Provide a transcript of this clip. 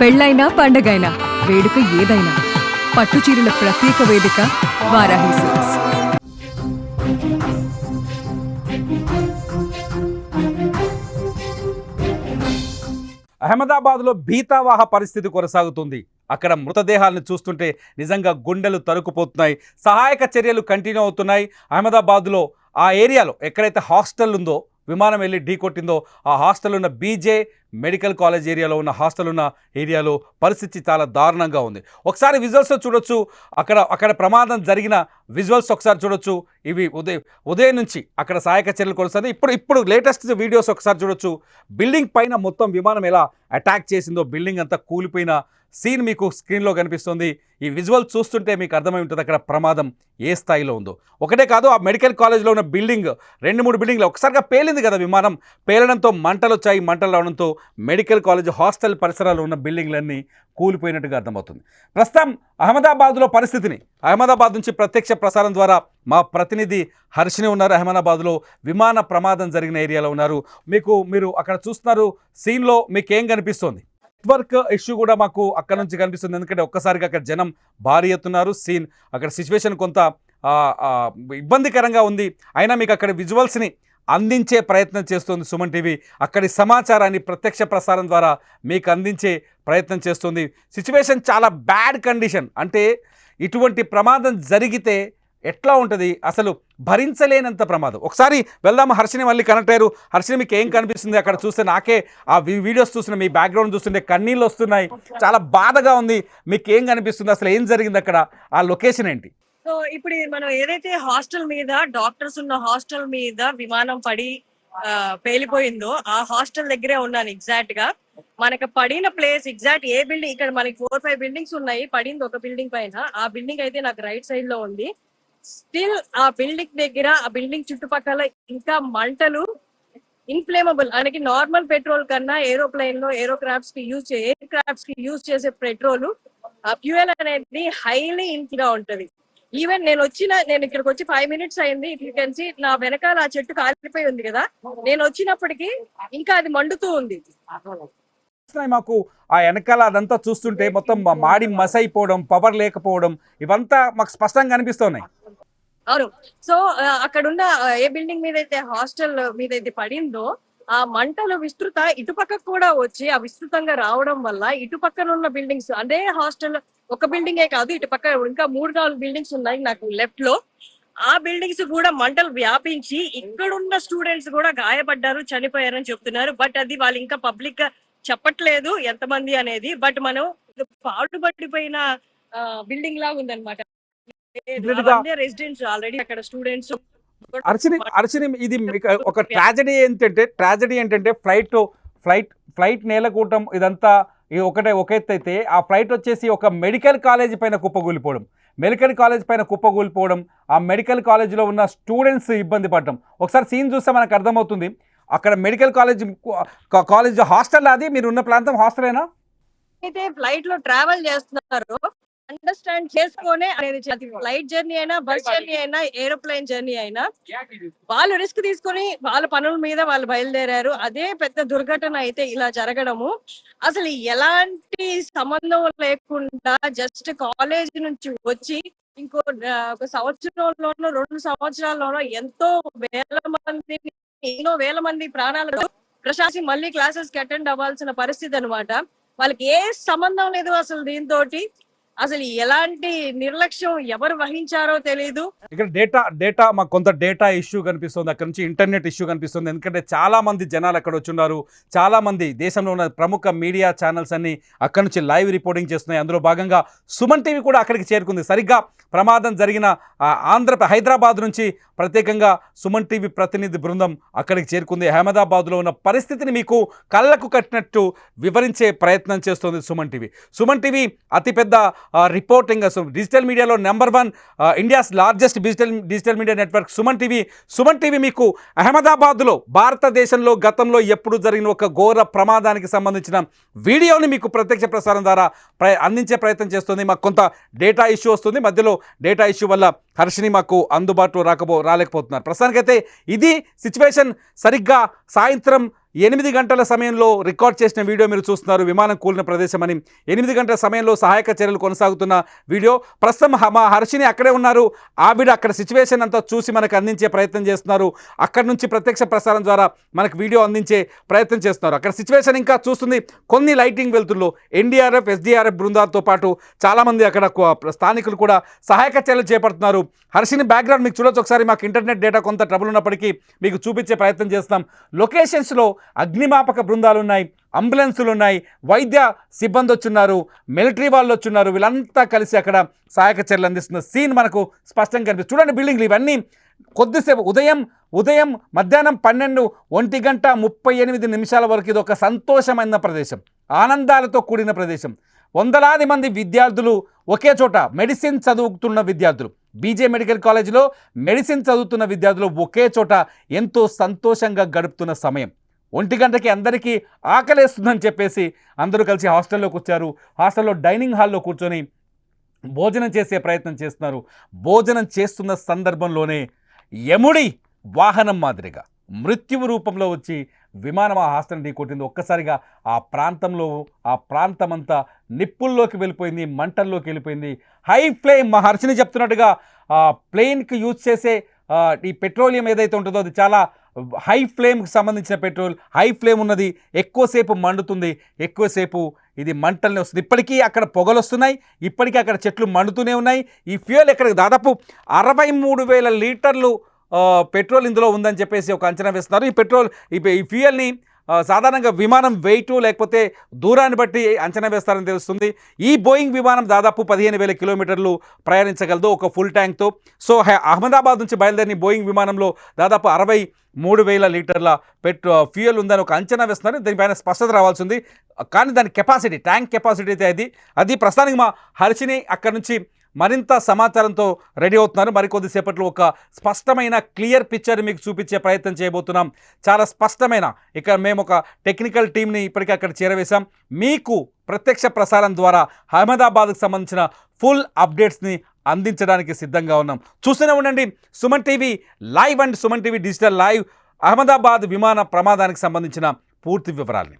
పెళ్ళైనా పండగైనా వేడుక ఏదైనా పట్టు చీరల ప్రత్యేక వేదిక వారాహి సిల్క్స్. అహ్మదాబాద్లో భీతావాహ పరిస్థితి కొనసాగుతుంది. అక్కడ మృతదేహాలను చూస్తుంటే నిజంగా గుండెలు తరుకుపోతున్నాయి సహాయక చర్యలు కంటిన్యూ అవుతున్నాయి. అహ్మదాబాద్లో ఆ ఏరియాలో ఎక్కడైతే హాస్టల్ ఉందో విమానం వెళ్ళి ఢీ కొట్టిందో ఆ హాస్టల్ ఉన్న బీజే మెడికల్ కాలేజ్ ఏరియాలో ఉన్న హాస్టల్ ఉన్న ఏరియాలో పరిస్థితి చాలా దారుణంగా ఉంది. ఒకసారి విజువల్స్లో చూడొచ్చు అక్కడ అక్కడ ప్రమాదం జరిగిన విజువల్స్ ఒకసారి చూడొచ్చు ఇవి ఉదయం ఉదయం నుంచి అక్కడ సహాయక చర్యలు కొనసాగుతాయి ఇప్పుడు ఇప్పుడు లేటెస్ట్ వీడియోస్ ఒకసారి చూడొచ్చు. బిల్డింగ్ పైన మొత్తం విమానం ఎలా అటాక్ చేసిందో బిల్డింగ్ అంతా కూలిపోయిన సీన్ మీకు స్క్రీన్లో కనిపిస్తుంది. ఈ విజువల్ చూస్తుంటే మీకు అర్థమై ఉంటుంది అక్కడ ప్రమాదం ఏ స్థాయిలో ఉందో. ఒకటే కాదు ఆ మెడికల్ కాలేజ్లో ఉన్న బిల్డింగ్ రెండు మూడు బిల్డింగ్లు ఒకసారిగా పేలింది కదా విమానం. పేలడంతో మంటలు వచ్చాయి మంటలు రావడంతో మెడికల్ కాలేజ్ హాస్టల్ పరిసరాలు ఉన్న బిల్డింగ్లన్నీ కూలిపోయినట్టుగా అర్థమవుతుంది. ప్రస్తుతం అహ్మదాబాద్లో పరిస్థితిని అహ్మదాబాద్ నుంచి ప్రత్యక్ష ప్రసారం ద్వారా మా ప్రతినిధి హర్షిని ఉన్నారు. అహ్మదాబాద్లో విమాన ప్రమాదం జరిగిన ఏరియాలో ఉన్నారు. మీకు మీరు అక్కడ చూస్తున్నారు సీన్లో మీకేం కనిపిస్తోంది? నెట్వర్క్ ఇష్యూ కూడా మాకు అక్కడ నుంచి కనిపిస్తుంది. ఎందుకంటే ఒక్కసారిగా అక్కడ జనం భారీ ఎత్తున్నారు. సీన్ అక్కడ సిచ్యువేషన్ కొంత ఇబ్బందికరంగా ఉంది. అయినా మీకు అక్కడ విజువల్స్ని అందించే ప్రయత్నం చేస్తుంది సుమన్ టీవీ. అక్కడి సమాచారాన్ని ప్రత్యక్ష ప్రసారం ద్వారా మీకు అందించే ప్రయత్నం చేస్తుంది. సిచ్యువేషన్ చాలా బ్యాడ్ కండిషన్. అంటే ఇటువంటి ప్రమాదం జరిగితే ఎట్లా ఉంటుంది? అసలు భరించలేనంత ప్రమాదం. ఒకసారి వెళ్దాం హర్షిని మళ్ళీ కనెక్ట్ అయ్యారు. హర్షిని మీకు ఏం కనిపిస్తుంది? అక్కడ చూస్తే నాకే ఆ వీడియోస్ చూస్తున్న మీ బ్యాక్గ్రౌండ్ చూస్తుంటే కన్నీళ్ళు వస్తున్నాయి. చాలా బాధగా ఉంది. మీకు ఏం కనిపిస్తుంది? అసలు ఏం జరిగింది అక్కడ? ఆ లొకేషన్ ఏంటి? సో ఇప్పుడు మనం ఏదైతే హాస్టల్ మీద డాక్టర్స్ ఉన్న హాస్టల్ మీద విమానం పడి పేలిపోయిందో ఆ హాస్టల్ దగ్గరే ఉన్నాను ఎగ్జాక్ట్గా మనకి పడిన ప్లేస్ ఎగ్జాక్ట్ ఏ బిల్డింగ్ ఇక్కడ మనకి ఫోర్ ఫైవ్ బిల్డింగ్స్ ఉన్నాయి. పడింది ఒక బిల్డింగ్ పైన. ఆ బిల్డింగ్ అయితే నాకు రైట్ సైడ్లో ఉంది. స్టిల్ ఆ బిల్డింగ్ దగ్గర ఆ బిల్డింగ్ చుట్టుపక్కల ఇంకా మంటలు ఇన్ఫ్లేమబుల్ మనకి నార్మల్ పెట్రోల్ కన్నా ఏరోప్లేన్లో ఏరోక్రాఫ్ట్స్కి యూజ్ ఎయిర్ క్రాఫ్ట్స్కి యూజ్ చేసే పెట్రోల్ ఆ ఫ్యూయల్ అనేది హైలీ ఇన్గా ఉంటది. ఈవెన్ నేను వచ్చిన నేను ఇక్కడికి వచ్చి ఫైవ్ మినిట్స్ అయింది. ఇఫ్ కలిసి నా వెనకాల ఆ చెట్టు కాలిపోయి ఉంది కదా. నేను వచ్చినప్పటికీ ఇంకా అది మండుతూ ఉంది. మాకు ఆ వెనకాల అదంతా చూస్తుంటే మొత్తం మా మాడి మసైపోవడం పవర్ లేకపోవడం ఇవంతా మాకు స్పష్టంగా కనిపిస్తున్నాయి అవును. సో అక్కడ ఉన్న ఏ బిల్డింగ్ మీద అయితే హాస్టల్ మీద అయితే పడిందో ఆ మంటలు విస్తృత ఇటుపక్కకు కూడా వచ్చి ఆ విస్తృతంగా రావడం వల్ల ఇటుపక్కన ఉన్న బిల్డింగ్స్ అదే హాస్టల్ ఒక బిల్డింగే కాదు ఇటు పక్క ఇంకా మూడు నాలుగు బిల్డింగ్స్ ఉన్నాయి నాకు లెఫ్ట్లో. ఆ బిల్డింగ్స్ కూడా మంటలు వ్యాపించి ఇక్కడున్న స్టూడెంట్స్ కూడా గాయపడ్డారు చనిపోయారని చెప్తున్నారు. బట్ అది వాళ్ళు ఇంకా పబ్లిక్గా చెప్పట్లేదు ఎంతమంది అనేది. బట్ మనం పాడుపడిపోయిన బిల్డింగ్ లాగా ఉందన్నమాట. రెసిడెంట్స్ ఆల్రెడీ అక్కడ స్టూడెంట్స్ అర్చని అర్చని ఇది ఒక ట్రాజడీ ఏంటంటే ట్రాజడీ ఏంటంటే ఫ్లైట్ ఫ్లైట్ ఫ్లైట్ నేలకూటం ఇదంతా ఇది ఒకటే ఒక ఎత్తు అయితే ఆ ఫ్లైట్ వచ్చేసి ఒక మెడికల్ కాలేజ్ పైన కుప్పకూలిపోవడం. మెడికల్ కాలేజ్ పైన కుప్పకూలిపోవడం ఆ మెడికల్ కాలేజ్లో ఉన్న స్టూడెంట్స్ ఇబ్బంది పడడం. ఒకసారి సీన్ చూస్తే మనకు అర్థమవుతుంది. అక్కడ మెడికల్ కాలేజ్ కాలేజ్ హాస్టల్ అది మీరు ఉన్న ప్రాంతం హాస్టలేనా? అయితే ఫ్లైట్లో ట్రావెల్ చేస్తున్నారు. అండర్స్టాండ్ చేసుకొనే అనేది ఫ్లైట్ జర్నీ అయినా బస్ జర్నీ అయినా ఏరోప్లేన్ జర్నీ అయినా వాళ్ళు రిస్క్ తీసుకొని వాళ్ళ పనుల మీద వాళ్ళు బయలుదేరారు. అదే పెద్ద దుర్ఘటన అయితే ఇలా జరగడము. అసలు ఎలాంటి సంబంధం లేకుండా జస్ట్ కాలేజ్ నుంచి వచ్చి ఇంకో ఒక సంవత్సరంలోనో రెండు సంవత్సరాల్లోనో ఎంతో వేల మంది ఎన్నో వేల మంది ప్రాణాలతో ప్రశాంతి మళ్ళీ క్లాసెస్కి అటెండ్ అవ్వాల్సిన పరిస్థితి అన్నమాట. వాళ్ళకి ఏ సంబంధం లేదు అసలు దీంతో అసలు ఎలాంటి నిర్లక్ష్యం ఎవరు వహించారో తెలియదు ఇక్కడ డేటా డేటా మాకు కొంత డేటా ఇష్యూ కనిపిస్తుంది. అక్కడ నుంచి ఇంటర్నెట్ ఇష్యూ కనిపిస్తుంది. ఎందుకంటే చాలా మంది జనాలు అక్కడ వచ్చి ఉన్నారు చాలా మంది దేశంలో ఉన్న ప్రముఖ మీడియా ఛానల్స్ అన్ని అక్కడ నుంచి లైవ్ రిపోర్టింగ్ చేస్తున్నాయి. అందులో భాగంగా సుమన్ టీవీ కూడా అక్కడికి చేరుకుంది. సరిగ్గా ప్రమాదం జరిగిన ఆ, ఆంధ్ర హైదరాబాద్ నుంచి ప్రత్యేకంగా సుమన్ టీవీ ప్రతినిధి బృందం అక్కడికి చేరుకుంది. అహ్మదాబాద్లో ఉన్న పరిస్థితిని మీకు కళ్ళకు కట్టినట్టు వివరించే ప్రయత్నం చేస్తుంది సుమన్ టీవీ. సుమన్ టీవీ అతిపెద్ద రిపోర్టింగ్ డిజిటల్ మీడియాలో number one India's largest digital digital media network Suman TV. Suman TV మీకు అహ్మదాబాద్లో భారతదేశంలో గతంలో ఎప్పుడు జరిగిన ఒక ఘోర ప్రమాదానికి సంబంధించిన వీడియోని మీకు ప్రత్యక్ష ప్రసారం ద్వారా అందించే ప్రయత్నం చేస్తుంది. మాకు కొంత డేటా ఇష్యూ వస్తుంది. మధ్యలో డేటా ఇష్యూ వల్ల హర్షిని మాకు అందుబాటులో రాకపో రాలేకపోతున్నారు. ప్రస్తుతానికైతే ఇది సిచ్యువేషన్. సరిగ్గా సాయంత్రం ఎనిమిది గంటల సమయంలో రికార్డ్ చేసిన వీడియో మీరు చూస్తున్నారు. విమానం కూలిన ప్రదేశం అని ఎనిమిది గంటల సమయంలో సహాయక చర్యలు కొనసాగుతున్న వీడియో. ప్రస్తుతం మా హర్షిని అక్కడే ఉన్నారు. ఆవిడ అక్కడ సిచ్యువేషన్ అంతా చూసి మనకు అందించే ప్రయత్నం చేస్తున్నారు. అక్కడి నుంచి ప్రత్యక్ష ప్రసారం ద్వారా మనకు వీడియో అందించే ప్రయత్నం చేస్తున్నారు. అక్కడ సిచ్యువేషన్ ఇంకా చూస్తుంది. కొన్ని లైటింగ్ వెళ్తుల్లో ఎన్డీఆర్ఎఫ్ ఎస్డీఆర్ఎఫ్ బృందాలతో పాటు చాలామంది అక్కడ స్థానికులు కూడా సహాయక చర్యలు చేపడుతున్నారు. హర్షిని బ్యాక్గ్రౌండ్ మీకు చూడొచ్చు. ఒకసారి మాకు ఇంటర్నెట్ డేటా కొంత ట్రబుల్ ఉన్నప్పటికీ మీకు చూపించే ప్రయత్నం చేస్తాం లొకేషన్స్లో అగ్నిమాపక బృందాలు ఉన్నాయి అంబులెన్సులు ఉన్నాయి వైద్య సిబ్బంది వచ్చున్నారు మిలిటరీ వాళ్ళు వచ్చున్నారు వీళ్ళంతా కలిసి అక్కడ సహాయక చర్యలు అందిస్తున్న సీన్ మనకు స్పష్టంగా కనిపిస్తుంది. చూడండి బిల్డింగ్లు ఇవన్నీ. కొద్దిసేపు ఉదయం ఉదయం మధ్యాహ్నం పన్నెండు ఒంటి గంట ముప్పై ఎనిమిది నిమిషాల వరకు ఇది ఒక సంతోషమైన ప్రదేశం ఆనందాలతో కూడిన ప్రదేశం. వందలాది మంది విద్యార్థులు ఒకే చోట మెడిసిన్ చదువుతున్న విద్యార్థులు బీజే మెడికల్ కాలేజీలో మెడిసిన్ చదువుతున్న విద్యార్థులు ఒకే చోట ఎంతో సంతోషంగా గడుపుతున్న సమయం. ఒంటి గంటకి అందరికీ ఆకలేస్తుందని చెప్పేసి అందరూ కలిసి హాస్టల్లోకి వచ్చారు. హాస్టల్లో డైనింగ్ హాల్లో కూర్చొని భోజనం చేసే ప్రయత్నం చేస్తున్నారు. భోజనం చేస్తున్న సందర్భంలోనే యముడి వాహనం మాదిరిగా మృత్యువు రూపంలో వచ్చి విమానం ఆ హాస్టల్ ఢీకొట్టింది ఒక్కసారిగా ఆ ప్రాంతంలో ఆ ప్రాంతమంతా నిప్పుల్లోకి వెళ్ళిపోయింది మంటల్లోకి వెళ్ళిపోయింది. హై ఫ్లేమ్ మా హర్షిని చెప్తున్నట్టుగా ఆ ప్లేన్కి యూజ్ చేసే ఈ పెట్రోలియం ఏదైతే ఉంటుందో అది చాలా హై ఫ్లేమ్కి సంబంధించిన పెట్రోల్ హై ఫ్లేమ్ ఉన్నది ఎక్కువసేపు మండుతుంది ఎక్కువసేపు ఇది మంటల్ని వస్తుంది. ఇప్పటికీ అక్కడ పొగలు వస్తున్నాయి ఇప్పటికీ అక్కడ చెట్లు మండుతూనే ఉన్నాయి. ఈ ఫ్యూయల్ ఇక్కడ దాదాపు అరవై మూడు వేల లీటర్లు పెట్రోల్ ఇందులో ఉందని చెప్పేసి ఒక అంచనా వేస్తున్నారు. ఈ పెట్రోల్ ఈ ఈ ఫ్యూయల్ని సాధారణంగా విమానం వెయిట్ లేకపోతే దూరాన్ని బట్టి అంచనా వేస్తారని తెలుస్తుంది. ఈ బోయింగ్ విమానం దాదాపు పదిహేను వేల కిలోమీటర్లు ప్రయాణించగలదు ఒక ఫుల్ ట్యాంక్తో. సో హై- అహ్మదాబాద్ నుంచి బయలుదేరిన బోయింగ్ విమానంలో దాదాపు అరవై మూడు వేల లీటర్ల పెట్రో ఫ్యూయల్ ఉందని ఒక అంచనా వేస్తున్నారు. దీనిపైన స్పష్టత రావాల్సి ఉంది. కానీ దాని కెపాసిటీ ట్యాంక్ కెపాసిటీ అయితే అది. అది ప్రస్తుతానికి మా హర్షిని అక్కడ నుంచి మరింత సమాచారంతో రెడీ అవుతున్నారు. మరికొద్దిసేపట్లో ఒక స్పష్టమైన క్లియర్ పిక్చర్ మీకు చూపించే ప్రయత్నం చేయబోతున్నాం. చాలా స్పష్టమైన. ఇక్కడ మేము ఒక టెక్నికల్ టీంని ఇప్పటికే అక్కడ చేరవేశాం. మీకు ప్రత్యక్ష ప్రసారం ద్వారా అహ్మదాబాద్కు సంబంధించిన ఫుల్ అప్డేట్స్ని అందించడానికి సిద్ధంగా ఉన్నాం. చూస్తూనే ఉండండి. Suman TV live and Suman TV digital live Ahmedabad విమాన ప్రమాదానికి సంబంధించిన పూర్తి వివరాల్ని.